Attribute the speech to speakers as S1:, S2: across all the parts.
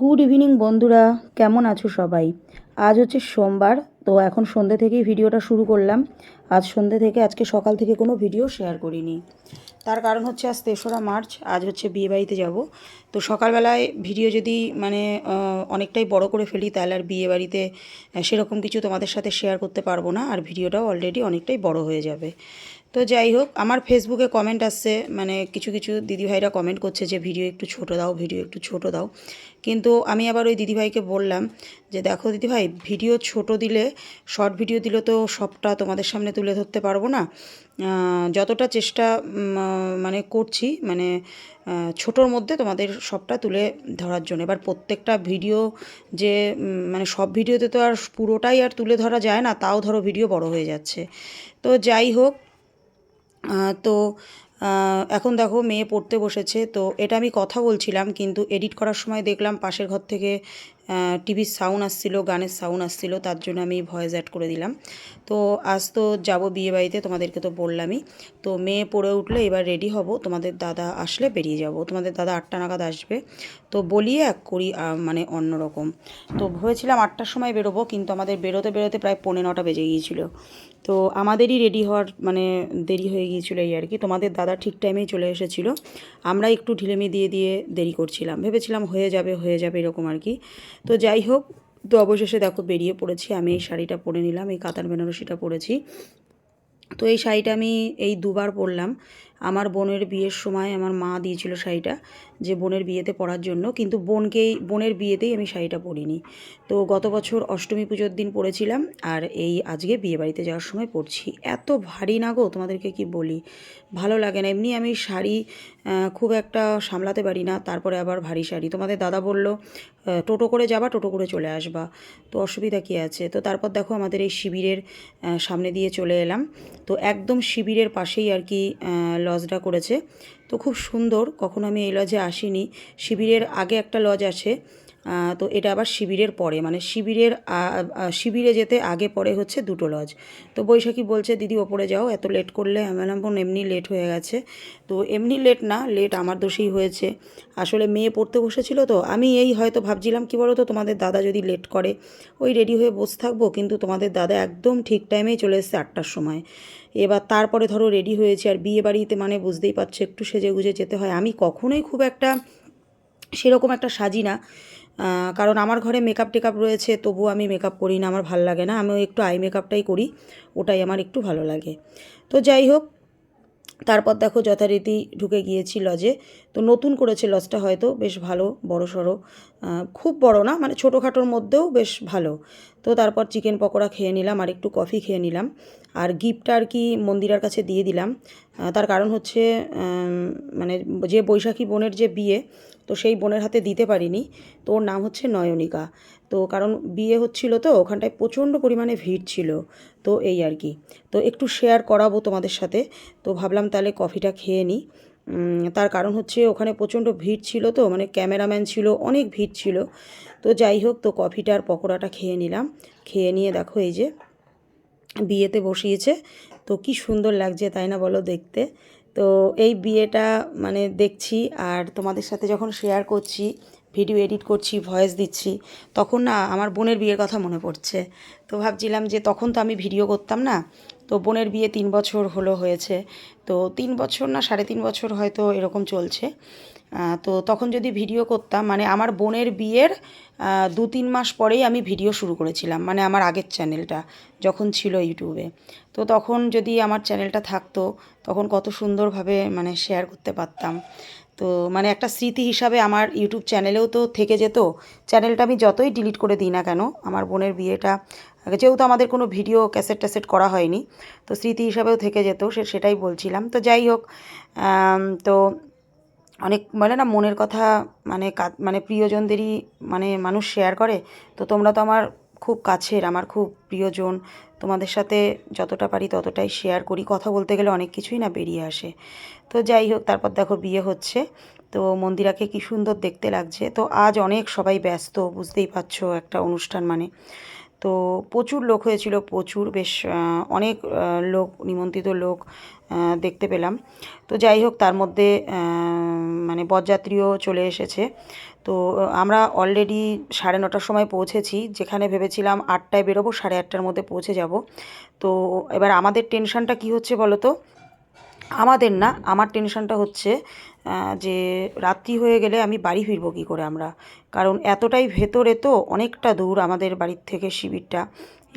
S1: Good evening বন্ধুরা। কেমন আছো সবাই? আজ হচ্ছে সোমবার, তো এখন সন্ধ্যে থেকেই ভিডিওটা শুরু করলাম। আজ সন্ধ্যে থেকে, আজকে সকাল থেকে কোনো ভিডিও শেয়ার করিনি। তার কারণ হচ্ছে আজ তেসরা মার্চ, আজ হচ্ছে বিয়েবাড়িতে যাব। তো সকালবেলায় ভিডিও যদি মানে অনেকটাই বড় করে ফেলি, তাহলে আর বিয়েবাড়িতে সেরকম কিছু তোমাদের সাথে শেয়ার করতে পারব না। আর ভিডিওটাও অলরেডি অনেকটাই বড় হয়ে যাবে। তো যাই হোক, আমার ফেসবুকে কমেন্ট আসছে মানে কিছু কিছু দিদিভাইরা কমেন্ট করছে যে, ভিডিও একটু ছোট দাও, ভিডিও একটু ছোট দাও। কিন্তু আমি আবার ওই দিদিভাইকে বললাম যে, দেখো দিদিভাই, ভিডিও ছোট দিলে শর্ট ভিডিও দিলে তো সবটা তোমাদের সামনে তুলে ধরতে পারব না। যতটা চেষ্টা মানে করছি মানে ছোটোর মধ্যে তোমাদের সবটা তুলে ধরার জন্য। এবার প্রত্যেকটা ভিডিও যে মানে সব ভিডিওতে তো আর পুরোটাই আর তুলে ধরা যায় না, তাও ধরো ভিডিও বড় হয়ে যাচ্ছে। তো যাই হোক তো এখন দেখো মেয়ে পড়তে বসেছে, তো এটা আমি কথা বলছিলাম, কিন্তু এডিট করার সময় দেখলাম পাশের ঘর থেকে টিভির সাউন্ড আসছিল, গানের সাউন্ড আসছিল, তার জন্য আমি ভয়েস অ্যাড করে দিলাম। তো আজ তো যাব বিয়ে বাড়িতে, তোমাদেরকে তো বললামই। তো মেয়ে পড়ে উঠলে এবার রেডি হব, তোমাদের দাদা আসলে বেরিয়ে যাব। তোমাদের দাদা আটটা নাগাদ আসবে। তো বলিয়ে এক করি মানে অন্যরকম তো ভেবেছিলাম আটটার সময় বেরোবো, কিন্তু আমাদের বেরোতে বেরোতে প্রায় পৌনে নটা বেজে গিয়েছিল। তো আমাদেরই রেডি হওয়ার মানে দেরি হয়ে গিয়েছিল এই আর কি। তোমাদের দাদা ঠিক টাইমেই চলে এসেছিল। আমরা একটু ঢিলেমি দিয়ে দিয়ে দেরি করছিলাম। ভেবেছিলাম হয়ে যাবে হয়ে যাবে এরকম আর কি। তো যাই হোক, তো অবশেষে দেখো বেরিয়ে পড়েছি। আমি এই শাড়িটা পরে নিলাম, এই কাতার বেনারসিটা পরেছি। তো এই শাড়িটা আমি এই দুবার পরলাম। আমার বোনের বিয়ের সময় আমার মা দিয়েছিল শাড়িটা যে বোনের বিয়েতে পরার জন্য, কিন্তু বোনকেই, বোনের বিয়েতেই আমি শাড়িটা পরিনি। তো গত বছর অষ্টমী পুজোর দিন পরেছিলাম আর এই আজকে বিয়ে বাড়িতে যাওয়ার সময় পরছি এত ভারী না গো, তোমাদেরকে কি বলি? ভালো লাগে না। এমনি আমি শাড়ি খুব একটা সামলাতে পারি না, তারপরে আবার ভারী শাড়ি। তোমাদের দাদা বলল টোটো করে যাবা, টোটো করে চলে আসবা। তো অসুবিধা কী আছে? তো তারপর দেখো আমাদের এই শিবিরের সামনে দিয়ে চলে এলাম। তো একদম শিবিরের পাশেই আর কি লজটা করেছে। তো খুব সুন্দর, কখনো আমি এই লজে আসিনি। শিবিরের আগে একটা লজ আছে তো এটা আবার শিবিরের পরে মানে শিবিরের শিবিরে যেতে আগে পরে হচ্ছে দুটো লজ। তো বৈশাখী বলছে, দিদি, ওপরে যাও, এত লেট করলে? আমি বললাম, বোন, এমনি লেট হয়ে গেছে। তো এমনি লেট না লেট আমার দোষেই হয়েছে। আসলে মেয়ে পড়তে বসেছিল তো, আমি এই হয়তো ভাবছিলাম, কি বলো তো তোমাদের দাদা যদি লেট করে। ওই রেডি হয়ে বসে থাকব, কিন্তু তোমাদের দাদা একদম ঠিক টাইমেই চলে এসেছে আটটার সময়। এবার তারপরে ধরো রেডি হয়েছে, আর বিয়ে বাড়িতে মানে বুঝতেই পারছ, একটু সেজে গুজে যেতে হয়। আমি কখনোই খুব একটা সেরকম একটা সাজি না। কারণ আমার ঘরে মেকআপ টেকআপ রয়েছে, তবুও আমি মেকআপ করি না, আমার ভালো লাগে না। আমি একটু আই মেকআপটাই করি, ওটাই আমার একটু ভালো লাগে। তো যাই হোক, তারপর দেখো যথারীতি ঢুকে গিয়েছি লজে তো নতুন করেছে লজটা হয়তো, বেশ ভালো বড় সড়ো খুব বড় না মানে ছোটোখাটোর মধ্যেও বেশ ভালো। তো তারপর চিকেন পকোড়া খেয়ে নিলাম আর একটু কফি খেয়ে নিলাম। আর গিফটটা আর কি মন্দিরার কাছে দিয়ে দিলাম। তার কারণ হচ্ছে মানে যে বৈশাখী বোনের যে বিয়ে, তো সেই বোনের হাতে দিতে পারিনি। তো ওর নাম হচ্ছে নয়নিকা। তো কারণ বিয়ে হচ্ছিল তো, ওখানটায় প্রচণ্ড পরিমাণে ভিড় ছিল। তো এই আর কি। তো একটু শেয়ার করাবো তোমাদের সাথে। তো ভাবলাম তাহলে কফিটা খেয়ে নিই তার কারণ হচ্ছে ওখানে প্রচণ্ড ভিড় ছিল তো মানে ক্যামেরাম্যান ছিল, অনেক ভিড় ছিল। তো যাই হোক, তো কফিটা আর পকোড়াটা খেয়ে নিলাম। খেয়ে নিয়ে দেখো এই যে বিয়েতে বসিয়েছে। তো কি সুন্দর লাগছে, তাই না বলো দেখতে? তো এই বিয়েটা মানে দেখছি আর তোমাদের সাথে যখন শেয়ার করছি ভিডিও এডিট করছি ভয়েস দিচ্ছি, তখন না আমার বোনের বিয়ের কথা মনে পড়ছে। তো ভাবছিলাম যে তখন তো আমি ভিডিও করতাম না তো বোনের বিয়ে তিন বছর হলো হয়েছে। তো তিন বছর না, সাড়ে তিন বছর হয়তো এরকম চলছে। তো তখন যদি ভিডিও করতাম মানে আমার বোনের বিয়ের দু তিন মাস পরেই আমি ভিডিও শুরু করেছিলাম মানে আমার আগের চ্যানেলটা যখন ছিল ইউটিউবে। তো তখন যদি আমার চ্যানেলটা থাকতো, তখন কত সুন্দরভাবে মানে শেয়ার করতে পারতাম। তো মানে একটা স্মৃতি হিসাবে আমার ইউটিউব চ্যানেলেও তো থেকে যেত। চ্যানেলটা আমি যতই ডিলিট করে দিই না কেন, আমার বোনের বিয়েটা যেহেতু আমাদের কোনো ভিডিও ক্যাসেট ট্যাসেট করা হয়নি, তো স্মৃতি হিসাবেও থেকে যেত, সে সেটাই বলছিলাম। তো যাই হোক তো অনেক বলে না, মনের কথা মানে মানে প্রিয়জনদেরই মানে মানুষ শেয়ার করে। তো তোমরা তো আমার খুব কাছের, আমার খুব প্রিয়জন। তোমাদের সাথে যতটা পারি ততটাই শেয়ার করি। কথা বলতে গেলে অনেক কিছুই না বেরিয়ে আসে। তো যাই হোক, তারপর দেখো বিয়ে হচ্ছে। তো মন্দিরাকে কি সুন্দর দেখতে লাগছে। তো আজ অনেক সবাই ব্যস্ত, বুঝতেই পারছ একটা অনুষ্ঠান মানে। তো প্রচুর লোক হয়েছিল, প্রচুর, বেশ অনেক লোক, নিমন্ত্রিত লোক দেখতে পেলাম। তো যাই হোক, তার মধ্যে মানে বরযাত্রীও চলে এসেছে। তো আমরা অলরেডি সাড়ে নটার সময় পৌঁছেছি। যেখানে ভেবেছিলাম আটটায় বেরোবো, সাড়ে আটটার মধ্যে পৌঁছে যাব। তো এবার আমাদের টেনশনটা কি হচ্ছে বলো তো আমাদের না, আমার টেনশনটা হচ্ছে যে রাত্রি হয়ে গেলে আমি বাড়ি ফিরবো কী করে আমরা? কারণ এতটাই ভেতরে তো অনেকটা দূর আমাদের বাড়ির থেকে শিবিরটা।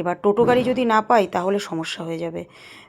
S1: এবার টোটো গাড়ি যদি না পাই তাহলে সমস্যা হয়ে যাবে।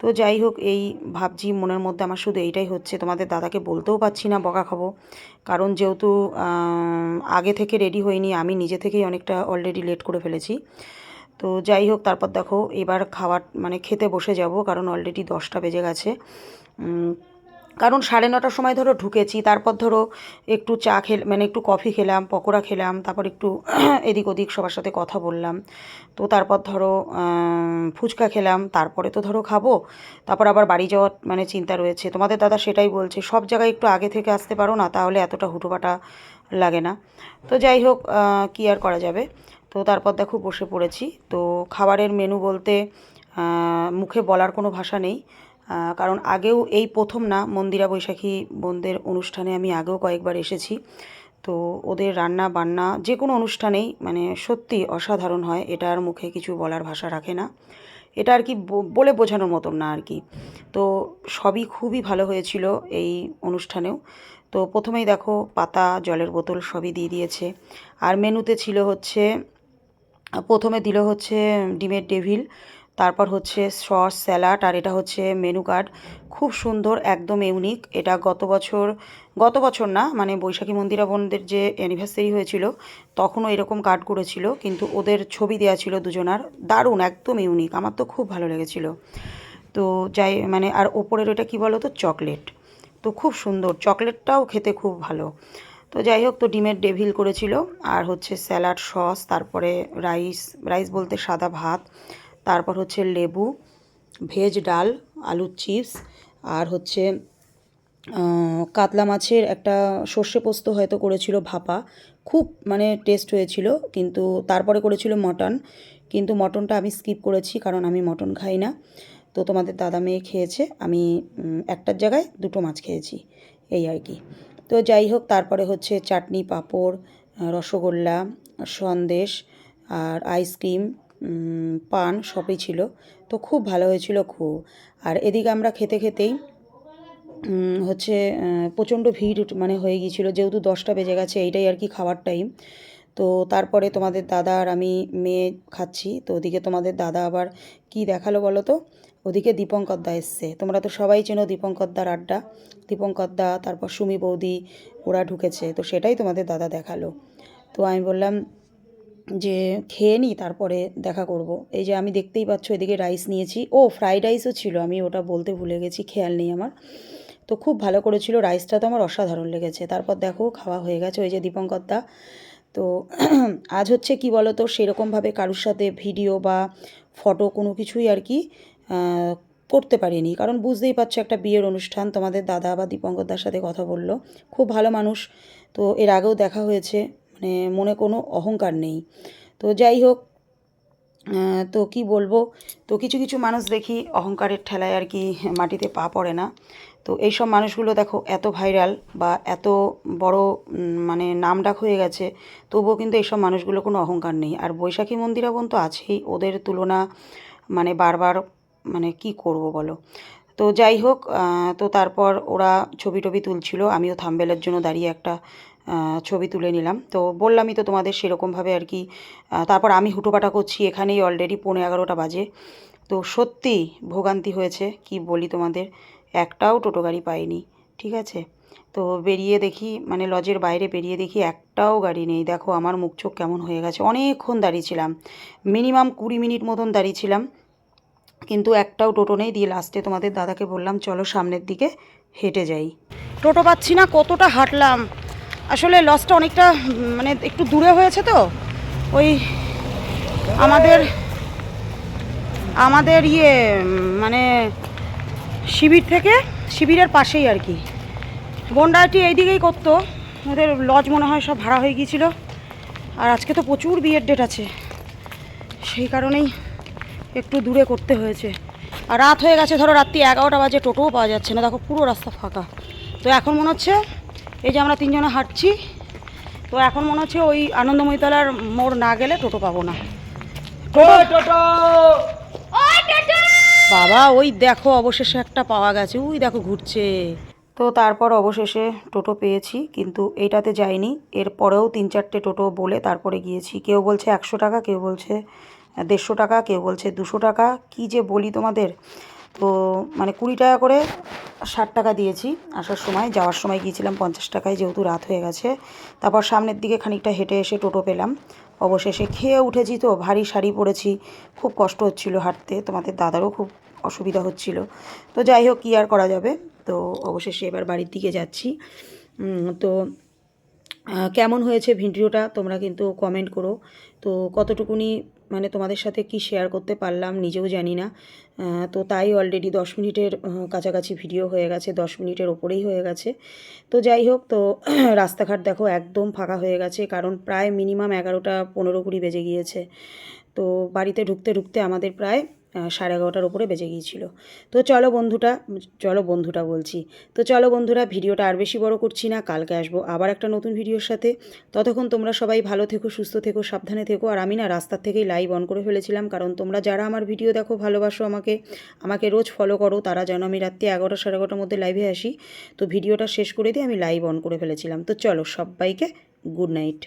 S1: তো যাই হোক এই ভাবছি মনের মধ্যে আমার শুধু এইটাই হচ্ছে তোমাদের দাদাকে বলতেও পারছি না বকা খাব। কারণ যেহেতু আগে থেকে রেডি হইনি আমি নিজে থেকেই অনেকটা অলরেডি লেট করে ফেলেছি। তো যাই হোক তারপর দেখো এবার খাবার মানে খেতে বসে যাব কারণ অলরেডি দশটা বেজে গেছে। কারণ সাড়ে নটার সময় ধরো ঢুকেছি, তারপর ধরো একটু চা খেল মানে একটু কফি খেলাম, পকোড়া খেলাম, তারপর একটু এদিক ওদিক সবার সাথে কথা বললাম। তো তারপর ধরো ফুচকা খেলাম, তারপরে তো ধরো খাব, তারপর আবার বাড়ি যাওয়ার মানে চিন্তা রয়েছে। তোমাদের দাদা সেটাই বলছে, সব জায়গায় একটু আগে থেকে আসতে পারো না, তাহলে এতটা হুটোপাটা লাগে না। তো যাই হোক কী আর করা যাবে? তো তারপর দেখো বসে পড়েছি। তো খাবারের মেনু বলতে মুখে বলার কোনো ভাষা নেই। কারণ আগেও এই প্রথম না, মন্দিরা বৈশাখী বোনদের অনুষ্ঠানে আমি আগেও কয়েকবার এসেছি। তো ওদের রান্না বান্না যে কোনো অনুষ্ঠানেই মানে সত্যি অসাধারণ হয় এটা আর মুখে কিছু বলার ভাষা রাখে না। এটা আর কি বলে বোঝানোর মতন না আর কি। তো সবই খুবই ভালো হয়েছিল এই অনুষ্ঠানেও। তো প্রথমেই দেখো পাতা, জলের বোতল সবই দিয়ে দিয়েছে। আর মেনুতে ছিল হচ্ছে, প্রথমে দিল হচ্ছে ডিমের ডেভিল তারপর হচ্ছে সস, স্যালাড আর এটা হচ্ছে মেনু কার্ড। খুব সুন্দর, একদম ইউনিক। এটা গত বছর গত বছর না মানে বৈশাখী মন্দিরা বোনদের যে অ্যানিভার্সারি হয়েছিল, তখনও এরকম কার্ড করেছিল, কিন্তু ওদের ছবি দেওয়া ছিল দুজনার। দারুণ, একদম ইউনিক। আমার তো খুব ভালো লেগেছিল। তো যাই মানে আর ওপরের ওটা কী বলো তো চকলেট। তো খুব সুন্দর। চকলেটটাও খেতে খুব ভালো। তো যাই হোক, তো ডিমের ডেভিল করেছিল। আর হচ্ছে স্যালাড, সস, তারপরে রাইস রাইস বলতে সাদা ভাত। তারপর হচ্ছে লেবু, ভেজ ডাল, আলুর চিপস, আর হচ্ছে কাতলা মাছের একটা সর্ষে পোস্ত হয়তো করেছিল ভাপা। খুব মানে টেস্ট হয়েছিল, কিন্তু তারপরে করেছিল মটন। কিন্তু মটনটা আমি স্কিপ করেছি কারণ আমি মটন খাই না। তো তোমাদের দাদা মেয়ে খেয়েছে, আমি একটার জায়গায় দুটো মাছ খেয়েছি, এই আর কি। তো যাই হোক, তারপরে হচ্ছে চাটনি পাঁপড় রসগোল্লা, সন্দেশ, আর আইসক্রিম পান সবই ছিল। তো খুব ভালো হয়েছিল খুব। আর এদিকে আমরা খেতে খেতেই হচ্ছে প্রচণ্ড ভিড় মানে হয়ে গিয়েছিল। যেহেতু দশটা বেজে গেছে, এইটাই আর কি খাওয়ার টাইম তো তারপরে তোমাদের দাদা আর আমি মেয়ে খাচ্ছি। তো ওদিকে তোমাদের দাদা আবার কি দেখাল বলো তো? ওদিকে দীপঙ্কর দা এসছে। তোমরা তো সবাই চেনো দীপঙ্কর দার আড্ডা। দীপঙ্কর দা, তারপর সুমি বৌদি, ওরা ঢুকেছে। তো সেটাই তোমাদের দাদা দেখাল। তো আমি বললাম যে খেয়ে নিই, তারপরে দেখা করব। এই যে আমি দেখতেই পাচ্ছ, এদিকে রাইস নিয়েছি। ও ফ্রাইড রাইসও ছিল, আমি ওটা বলতে ভুলে গেছি, খেয়াল নেই আমার। তো খুব ভালো করেছিল রাইসটা তো আমার অসাধারণ লেগেছে। তারপর দেখো, খাওয়া হয়ে গেছে ওই যে দীপঙ্কর দা। তো আজ হচ্ছে কি বলো তো সেরকমভাবে কারুর সাথে ভিডিও বা ফটো কোনো কিছুই আর কি করতে পারিনি। কারণ বুঝতেই পারছ, একটা বিয়ের অনুষ্ঠান, তোমাদের দাদা বা দীপঙ্করদার সাথে কথা বলল। খুব ভালো মানুষ। তো এর আগেও দেখা হয়েছে। মানে মনে কোনো অহংকার নেই। তো যাই হোক তো কি বলব? তো কিছু কিছু মানুষ দেখি অহংকারের ঠেলায় আর কি মাটিতে পা পড়ে না। তো এইসব মানুষগুলো দেখো এত ভাইরাল বা এত বড় মানে নামডাক হয়ে গেছে, তবুও কিন্তু এইসব মানুষগুলো কোনো অহংকার নেই। আর বৈশাখী মন্দিরাবন তো আছেই, ওদের তুলনা মানে বারবার মানে কি করব বলো? তো যাই হোক তো তারপর ওরা ছবি টবি তুলছিল, আমিও থাম্বেলের জন্য দাঁড়িয়ে একটা ছবি তুলে নিলাম। তো বললামই তো তোমাদের সেরকমভাবে আর কি তারপর আমি হুটোপাটা করছি, এখানেই অলরেডি পৌনে এগারোটা বাজে। তো সত্যি ভোগান্তি হয়েছে, কি বলি তোমাদের, একটাও টোটো গাড়ি পাইনি, ঠিক আছে? তো বেরিয়ে দেখি মানে লজের বাইরে বেরিয়ে দেখি একটাও গাড়ি নেই। দেখো আমার মুখ চোখ কেমন হয়ে গেছে। অনেকক্ষণ দাঁড়িয়েছিলাম মিনিমাম কুড়ি মিনিট মতন দাঁড়িয়েছিলাম কিন্তু একটাও টোটো নেই। দিয়ে লাস্টে তোমাদের দাদাকে বললাম, চলো সামনের দিকে হেঁটে যাই। টোটো পাচ্ছি না, কতটা হাঁটলাম। আসলে লসটা অনেকটা মানে একটু দূরে হয়েছে তো। ওই আমাদের আমাদের ইয়ে মানে শিবির থেকে, শিবিরের পাশেই আর কি। বন্ডাটি এই দিকেই করতো। ওদের লজ মনে হয় সব ভাড়া হয়ে গিয়েছিল। আর আজকে তো প্রচুর বিয়ের ডেট আছে। সেই কারণেই একটু দূরে করতে হয়েছে। আর রাত হয়ে গেছে, ধরো রাত্রি এগারোটা বাজে টোটোও পাওয়া যাচ্ছে না। দেখো পুরো রাস্তা ফাঁকা। তো এখন মনে হচ্ছে এই যে আমরা তিনজনে হাঁটছি তো এখন মনে হচ্ছে ওই আনন্দময়ীতলার মোড় না গেলে টোটো পাবো না। টোটো! বাবা ওই দেখো অবশেষে একটা পাওয়া গেছে ওই দেখো ঘুরছে। তো তারপর অবশেষে টোটো পেয়েছি কিন্তু এইটাতে যাইনি। এরপরেও তিন চারটে টোটো বলে তারপরে গিয়েছি। কেউ বলছে একশো টাকা কেউ বলছে দেড়শো টাকা কেউ বলছে দুশো টাকা। কি যে বলি তোমাদের? তো মানে কুড়ি টাকা করে ষাট টাকা দিয়েছি আসার সময়, যাওয়ার সময় গিয়েছিলাম পঞ্চাশ টাকায়, যেহেতু রাত হয়ে গেছে। তারপর সামনের দিকে খানিকটা হেঁটে এসে টোটো পেলাম। অবশেষে খেয়ে উঠেছি তো, ভারী শাড়ি পরেছি। খুব কষ্ট হচ্ছিল হাঁটতে, তোমাদের দাদারও খুব অসুবিধা হচ্ছিল। তো যাই হোক, কী আর করা যাবে? তো অবশেষে এবার বাড়ির দিকে যাচ্ছি। তো কেমন হয়েছে ভিডিওটা তোমরা কিন্তু কমেন্ট করো। তো কতটুকুনি মানে তোমাদের সাথে কি শেয়ার করতে পারলাম নিজেও জানি না। তো তাই অলরেডি দশ মিনিটের কাছাকাছি ভিডিও হয়ে গেছে, দশ মিনিটের ওপরেই হয়ে গেছে। তো যাই হোক, তো রাস্তাঘাট দেখো একদম ফাঁকা হয়ে গেছে, কারণ প্রায় মিনিমাম এগারোটা পনেরো কুড়ি বেজে গিয়েছে। তো বাড়িতে ঢুকতে ঢুকতে আমাদের প্রায় সাড়ে এগারোটার উপরে বেজে গিয়েছিল। তো চলো বন্ধুটা চলো বন্ধুটা বলছি। তো চলো বন্ধুরা, ভিডিওটা আর বেশি বড় করছি না, কালকে আসব আবার একটা নতুন ভিডিওর সাথে। ততক্ষণ তোমরা সবাই ভালো থেকো, সুস্থ থেকো, সাবধানে থেকো। আর আমি না রাস্তার থেকেই লাইভ অন করে ফেলেছিলাম, কারণ তোমরা যারা আমার ভিডিও দেখো, ভালোবাসো আমাকে আমাকে রোজ ফলো করো, তারা যেন আমি রাত্রি এগারোটা, সাড়ে এগারোটার মধ্যে লাইভে আসি। তো ভিডিওটা শেষ করে দিয়ে আমি লাইভ অন করে ফেলেছিলাম। তো চলো সবাইকে গুড নাইট